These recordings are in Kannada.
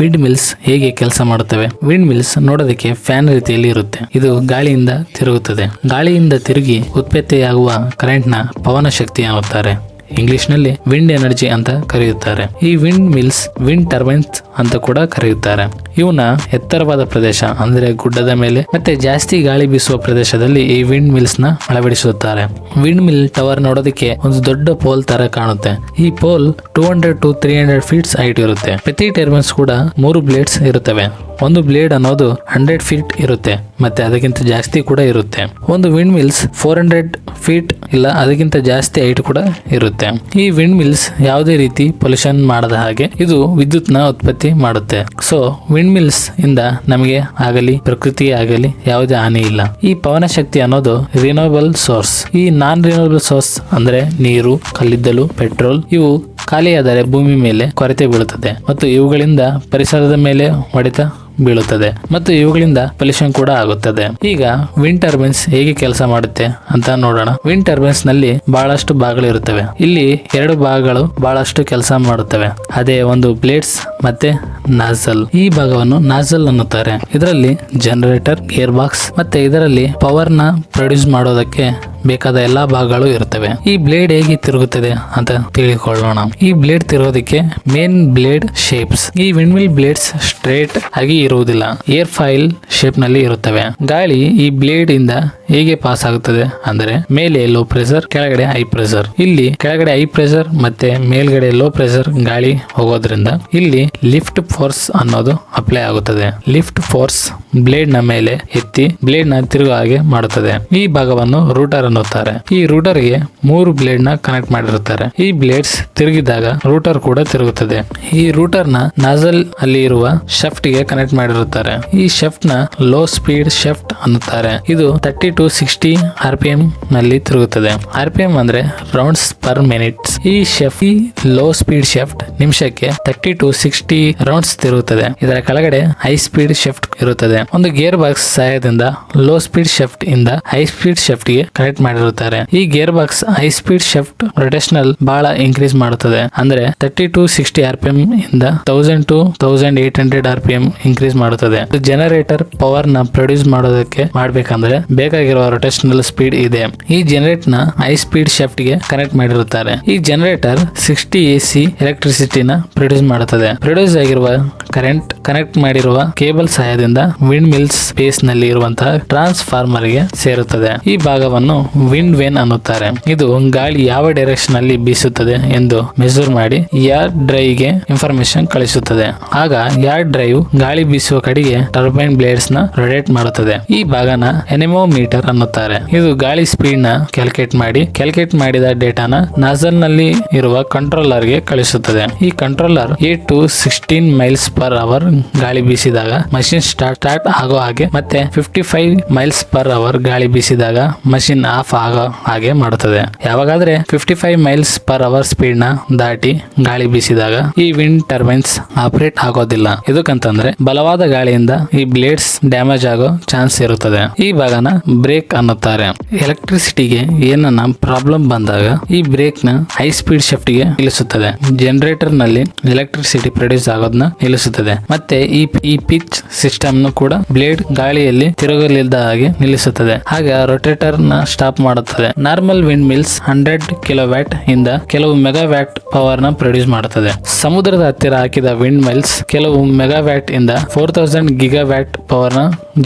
ವಿಂಡ್ ಮಿಲ್ಸ್ ಹೇಗೆ ಕೆಲಸ ಮಾಡುತ್ತವೆ? ವಿಂಡ್ ಮಿಲ್ಸ್ ನೋಡೋದಕ್ಕೆ ಫ್ಯಾನ್ ರೀತಿಯಲ್ಲಿ ಇರುತ್ತೆ. ಇದು ಗಾಳಿಯಿಂದ ತಿರುಗುತ್ತದೆ. ಗಾಳಿಯಿಂದ ತಿರುಗಿ ಉತ್ಪತ್ತಿಯಾಗುವ ಕರೆಂಟ್ನ ಪವನ ಶಕ್ತಿ ಅನ್ನುತ್ತಾರೆ ಇಂಗ್ಲಿಷ್ನಲ್ಲಿ ವಿಂಡ್ ಎನರ್ಜಿ ಅಂತ ಕರೆಯುತ್ತಾರೆ. ಈ ವಿಂಡ್ ಮಿಲ್ಸ್ ವಿಂಡ್ ಟರ್ಬೈನ್ಸ್ ಅಂತ ಕೂಡ ಕರೆಯುತ್ತಾರೆ. ಇವನ್ನ ಎತ್ತರವಾದ ಪ್ರದೇಶ ಅಂದ್ರೆ ಗುಡ್ಡದ ಮೇಲೆ ಮತ್ತೆ ಜಾಸ್ತಿ ಗಾಳಿ ಬೀಸುವ ಪ್ರದೇಶದಲ್ಲಿ ಈ ವಿಂಡ್ ಮಿಲ್ಸ್ನ ಅಳವಡಿಸುತ್ತಾರೆ. ವಿಂಡ್ ಮಿಲ್ ಟವರ್ ನೋಡೋದಕ್ಕೆ ಒಂದು ದೊಡ್ಡ ಪೋಲ್ ತರ ಕಾಣುತ್ತೆ. ಈ pole two hundred to three hundred feets height ಇರುತ್ತೆ. ಪ್ರತಿ ಟರ್ಬೈನ್ಸ್ ಕೂಡ ಮೂರು ಬ್ಲೇಡ್ಸ್ ಇರುತ್ತವೆ. ಒಂದು ಬ್ಲೇಡ್ ಅನ್ನೋದು ಹಂಡ್ರೆಡ್ ಫೀಟ್ ಇರುತ್ತೆ, ಮತ್ತೆ ಅದಕ್ಕಿಂತ ಜಾಸ್ತಿ ಕೂಡ ಇರುತ್ತೆ. ಒಂದು wind mills four hundred feet ಇಲ್ಲ, ಅದಕ್ಕಿಂತ ಜಾಸ್ತಿ ಹೈಟ್ ಕೂಡ ಇರುತ್ತೆ. ಈ ವಿಂಡ್ ಮಿಲ್ಸ್ ಯಾವುದೇ ರೀತಿ ಪೊಲ್ಯೂಷನ್ ಮಾಡದ ಹಾಗೆ ಇದು ವಿದ್ಯುತ್ನ ಉತ್ಪತ್ತಿ ಮಾಡುತ್ತೆ. ಸೊ ವಿಂಡ್ ಮಿಲ್ಸ್ ಇಂದ ನಮಗೆ ಆಗಲಿ ಪ್ರಕೃತಿ ಆಗಲಿ ಯಾವುದೇ ಹಾನಿ ಇಲ್ಲ. ಈ ಪವನ ಶಕ್ತಿ ಅನ್ನೋದು ರಿನೋಬಲ್ ಸೋರ್ಸ್ ಈ ನಾನ್ ರಿನೋಬಲ್ ಸೋರ್ಸ್ ಅಂದ್ರೆ ನೀರು, ಕಲ್ಲಿದ್ದಲು ಪೆಟ್ರೋಲ್ ಇವು ಖಾಲಿಯಾದರೆ ಭೂಮಿ ಮೇಲೆ ಕೊರತೆ ಬೀಳುತ್ತದೆ. ಮತ್ತು ಇವುಗಳಿಂದ ಪರಿಸರದ ಮೇಲೆ ಹೊಡೆತ ಬೀಳುತ್ತದೆ ಮತ್ತು ಇವುಗಳಿಂದ ಪೊಲ್ಯೂಷನ್ ಕೂಡ ಆಗುತ್ತದೆ. ಈಗ ವಿಂಡ್ ಟರ್ಬೈನ್ಸ್ ಹೇಗೆ ಕೆಲಸ ಮಾಡುತ್ತೆ ಅಂತ ನೋಡೋಣ. ವಿಂಡ್ ಟರ್ಬೈನ್ಸ್ನಲ್ಲಿ ಬಹಳಷ್ಟು ಭಾಗಗಳು ಇರುತ್ತವೆ. ಇಲ್ಲಿ ಎರಡು ಭಾಗಗಳು ಬಹಳಷ್ಟು ಕೆಲಸ ಮಾಡುತ್ತವೆ. ಅದೇ ಒಂದು ಬ್ಲೇಡ್ಸ್ ಮತ್ತೆ ನಾಜಲ್ ಈ ಭಾಗವನ್ನು ನಾಜಲ್ ಅನ್ನುತ್ತಾರೆ. ಇದರಲ್ಲಿ ಜನರೇಟರ್ ಗೇರ್ ಬಾಕ್ಸ್ ಮತ್ತೆ ಇದರಲ್ಲಿ ಪವರ್ನ ಪ್ರೊಡ್ಯೂಸ್ ಮಾಡೋದಕ್ಕೆ ಬೇಕಾದ ಎಲ್ಲಾ ಭಾಗಗಳು ಇರುತ್ತವೆ. ಈ ಬ್ಲೇಡ್ ಹೇಗೆ ತಿರುಗುತ್ತದೆ ಅಂತ ತಿಳಿದುಕೊಳ್ಳೋಣ ಈ ಬ್ಲೇಡ್ ತಿರುಗೋದಕ್ಕೆ ಮೇನ್ ಬ್ಲೇಡ್ ಶೇಪ್ಸ್. ಈ ವಿಂಡ್ ಮಿಲ್ ಬ್ಲೇಡ್ಸ್ ಸ್ಟ್ರೇಟ್ ಆಗಿ ಇರುವುದಿಲ್ಲ. ಏರ್ ಫೈಲ್ ಶೇಪ್ನಲ್ಲಿ ಇರುತ್ತವೆ. ಗಾಳಿ ಈ ಬ್ಲೇಡ್ ಇಂದ ಹೇಗೆ ಪಾಸ್ ಆಗುತ್ತದೆ ಅಂದರೆ ಮೇಲೆ ಲೋ ಪ್ರೆಷರ್ ಕೆಳಗಡೆ ಹೈ ಪ್ರೆಷರ್ ಇಲ್ಲಿ ಕೆಳಗಡೆ ಹೈ ಪ್ರೆಷರ್ ಮತ್ತೆ ಮೇಲ್ಗಡೆ ಲೋ ಪ್ರೆಷರ್ ಗಾಳಿ ಹೋಗೋದ್ರಿಂದ ಇಲ್ಲಿ ಲಿಫ್ಟ್ ಫೋರ್ಸ್ ಅನ್ನೋದು ಅಪ್ಲೈ ಆಗುತ್ತದೆ. ಲಿಫ್ಟ್ ಫೋರ್ಸ್ ಬ್ಲೇಡ್ನ ಮೇಲೆ ಎತ್ತಿ ಬ್ಲೇಡ್ನ ತಿರುಗೋ ಹಾಗೆ ಮಾಡುತ್ತದೆ. ಈ ಭಾಗವನ್ನು ರೂಟರ್ ಅನ್ನುತ್ತಾರೆ. ಈ ರೂಟರ್ಗೆ ಮೂರು ಬ್ಲೇಡ್ನ ಕನೆಕ್ಟ್ ಮಾಡಿರುತ್ತಾರೆ. ಈ ಬ್ಲೇಡ್ಸ್ ತಿರುಗಿದಾಗ ರೂಟರ್ ಕೂಡ ತಿರುಗುತ್ತದೆ. ಈ ರೂಟರ್ನ ನಾಜಲ್ ಅಲ್ಲಿ ಇರುವ ಶೆಫ್ಟ್ಗೆ ಕನೆಕ್ಟ್ ಮಾಡಿರುತ್ತಾರೆ. ಈ ಶೆಫ್ಟ್ನ ಲೋ ಸ್ಪೀಡ್ ಶೆಫ್ಟ್ ಅನ್ನುತ್ತಾರೆ. ಇದು thirty to sixty R P M ನಲ್ಲಿ ತಿರುಗುತ್ತದೆ. ಆರ್ ಪಿ ಎಂ ಅಂದ್ರೆ ರೌಂಡ್ಸ್ ಪರ್ ಮಿನಿಟ್ಸ್. ಈ ಶೆಫ್ ಈ ಲೋ ಸ್ಪೀಡ್ ಶೆಫ್ಟ್ ನಿಮಿಷಕ್ಕೆ ತರ್ಟಿ ಟು ಸಿಕ್ಸ್ಟಿ ರೌಂಡ್ಸ್ ತಿರುಗುತ್ತದೆ. ಇದರ ಕೆಳಗಡೆ ಹೈ ಸ್ಪೀಡ್ ಶೆಫ್ಟ್ ಇರುತ್ತದೆ. ಒಂದು ಗೇರ್ ಬಾಕ್ಸ್ ಸಹಾಯದಿಂದ ಲೋ ಸ್ಪೀಡ್ ಶೆಫ್ಟ್ ಇಂದ ಹೈ ಸ್ಪೀಡ್ ಶೆಫ್ಟ್ಗೆ ಕನೆಕ್ಟ್ ಮಾಡಿರುತ್ತಾರೆ. ಈ gear box high speed shaft rotational ಬಹಳ ಇನ್ಕ್ರೀಸ್ ಮಾಡುತ್ತದೆ. ಅಂದ್ರೆ thirty to sixty R P M ಇಂದ thousand to thousand eight hundred R P M increase ಮಾಡುತ್ತದೆ. ಜನರೇಟರ್ ಪವರ್ನ ಪ್ರೊಡ್ಯೂಸ್ ಮಾಡೋದಕ್ಕೆ ಮಾಡಬೇಕಂದ್ರೆ ಬೇಕಾಗಿರುವ ರೊಟೇಷನಲ್ ಸ್ಪೀಡ್ ಇದೆ. ಈ ಜನರೇಟ್ನ ಹೈ ಸ್ಪೀಡ್ ಶೆಫ್ಟ್ಗೆ ಕನೆಕ್ಟ್ ಮಾಡಿರುತ್ತಾರೆ. ಈ ಜನರೇಟರ್ ಸಿಕ್ಸ್ಟಿ ಎ ಸಿ ಎಲೆಕ್ಟ್ರಿಸಿಟಿನ ಪ್ರೊಡ್ಯೂಸ್ ಮಾಡುತ್ತದೆ. ಪ್ರೊಡ್ಯೂಸ್ ಆಗಿರುವ ಕರೆಂಟ್ ಕನೆಕ್ಟ್ ಮಾಡಿರುವ ಕೇಬಲ್ ಸಹಾಯದಿಂದ ವಿಂಡ್ ಮಿಲ್ಸ್ ಸ್ಪೇಸ್ನಲ್ಲಿ ಇರುವಂತಹ ಟ್ರಾನ್ಸ್ಫಾರ್ಮರ್ಗೆ ಸೇರುತ್ತದೆ. ಈ ಭಾಗವನ್ನು ವಿಂಡ್ ವೇನ್ ಅನ್ನುತ್ತಾರೆ. ಇದು ಗಾಳಿ ಯಾವ ಡೈರೆಕ್ಷನ್ನಲ್ಲಿ ಬೀಸುತ್ತದೆ ಎಂದು ಮೆಸೂರ್ ಮಾಡಿ ಯಾರ್ಡ್ ಡ್ರೈವ್ಗೆ ಇನ್ಫಾರ್ಮೇಶನ್ ಕಳಿಸುತ್ತದೆ. ಆಗ ಯಾರ್ಡ್ ಡ್ರೈವ್ ಗಾಳಿ ಬೀಸುವ ಕಡೆಗೆ ಟರ್ಬೈನ್ ಬ್ಲೇಡ್ಸ್ನ ರೊಟೇಟ್ ಮಾಡುತ್ತದೆ. ಈ ಭಾಗನ ಎನೆಮೋಮೀಟರ್ ಅನ್ನುತ್ತಾರೆ. ಇದು ಗಾಳಿ ಸ್ಪೀಡ್ನ ಕ್ಯಾಲ್ಕುಲೇಟ್ ಮಾಡಿ ಕ್ಯಾಲ್ಕುಲೇಟ್ ಮಾಡಿದ ಡೇಟಾನ ನಾಸಲ್ನಲ್ಲಿ ಇರುವ ಕಂಟ್ರೋಲರ್ಗೆ ಕಳಿಸುತ್ತದೆ. ಈ controller eight to sixteen miles per hour ಗಾಳಿ ಬೀಸಿದಾಗ ಮಷಿನ್ ಸ್ಟಾರ್ಟ್ ಸ್ಟಾರ್ಟ್ ಆಗೋ ಹಾಗೆ, ಮತ್ತೆ fifty five miles per hour ಗಾಳಿ ಬೀಸಿದಾಗ ಮಷಿನ್ ಆಫ್ ಆಗೋ ಹಾಗೆ ಮಾಡುತ್ತದೆ. ಯಾವಾಗಾದ್ರೆ fifty five miles per hour ಸ್ಪೀಡ್ನ ದಾಟಿ ಗಾಳಿ ಬೀಸಿದಾಗ ಈ ವಿಂಡ್ ಟರ್ಬೈನ್ಸ್ ಆಪರೇಟ್ ಆಗೋದಿಲ್ಲ. ಇದಕ್ಕಂತಂದ್ರೆ ಬಲವಾದ ಗಾಳಿಯಿಂದ ಈ ಬ್ಲೇಡ್ಸ್ ಡ್ಯಾಮೇಜ್ ಆಗೋ ಚಾನ್ಸ್ ಇರುತ್ತದೆ. ಈ ಭಾಗನ ಬ್ರೇಕ್ ಅನ್ನುತ್ತಾರೆ. ಎಲೆಕ್ಟ್ರಿಸಿಟಿಗೆ ಏನನ್ನ ಪ್ರಾಬ್ಲಮ್ ಬಂದಾಗ ಈ ಬ್ರೇಕ್ನ ಹೈ ಸ್ಪೀಡ್ ಶಿಫ್ಟ್ಗೆ ನಿಲ್ಲಿಸುತ್ತದೆ. ಜನರೇಟರ್ನಲ್ಲಿ ಎಲೆಕ್ಟ್ರಿಸಿಟಿ ಪ್ರೊಡ್ಯೂಸ್ ಆಗೋದನ್ನ ನಿಲ್ಲಿಸುತ್ತದೆ. ಮತ್ತೆ ಈ ಈ ಪಿಚ್ ಸಿಸ್ಟಮ್ ಕೂಡ ಬ್ಲೇಡ್ ಗಾಳಿಯಲ್ಲಿ ತಿರುಗಲಿಲ್ಲದ ಹಾಗೆ ನಿಲ್ಲಿಸುತ್ತದೆ. ಹಾಗೆ ರೊಟೇಟರ್ನ ಸ್ಟಾಪ್ ಮಾಡುತ್ತದೆ. Normal wind mills hundred kilo watt ಇಂದ ಕೆಲವು ಮೆಗಾ ವ್ಯಾಟ್ ಪವರ್ನ ಪ್ರೊಡ್ಯೂಸ್ ಮಾಡುತ್ತದೆ. ಸಮುದ್ರದ ಹತ್ತಿರ ಹಾಕಿದ ವಿಂಡ್ ಮಿಲ್ಸ್ ಕೆಲವು ಮೆಗಾ ವ್ಯಾಟ್ ಇಂದ ಫೋರ್ ತೌಸಂಡ್ ಗಿಗಾ ವ್ಯಾಟ್ ಪವರ್ನ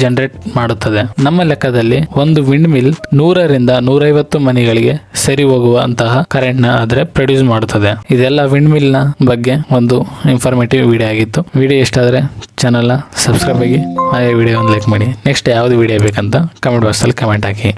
ಜನರೇಟ್ ಮಾಡುತ್ತದೆ. ನಮ್ಮ ಲೆಕ್ಕದಲ್ಲಿ ಒಂದು ವಿಂಡ್ ಮಿಲ್ ನೂರರಿಂದ ನೂರೈವತ್ತು ಮನೆಗಳಿಗೆ ಸರಿ ಹೋಗುವಂತಹ ಕರೆಂಟ್ನ ಆದ್ರೆ ಪ್ರೊಡ್ಯೂಸ್ ಮಾಡುತ್ತದೆ. ಇದೆಲ್ಲ ವಿಂಡ್ ಮಿಲ್ನ ಬಗ್ಗೆ ಒಂದು ಇನ್ಫಾರ್ಮೇಟಿವ್ ವಿಡಿಯೋ ಆಗಿತ್ತು. ವಿಡಿಯೋ ಇಷ್ಟ ಆದ್ರೆ ಚಾನಲ್ನ ಸಬ್ಸ್ಕ್ರೈಬ್ ಆಗಿ, ಹಾಗೆ ವಿಡಿಯೋ ಒಂದು ಲೈಕ್ ಮಾಡಿ. ನೆಕ್ಸ್ಟ್ ಯಾವ್ದು ವಿಡಿಯೋ ಬೇಕಂತ ಕಮೆಂಟ್ ಬಾಕ್ಸ್ ಅಲ್ಲಿ ಕಮೆಂಟ್ ಹಾಕಿ.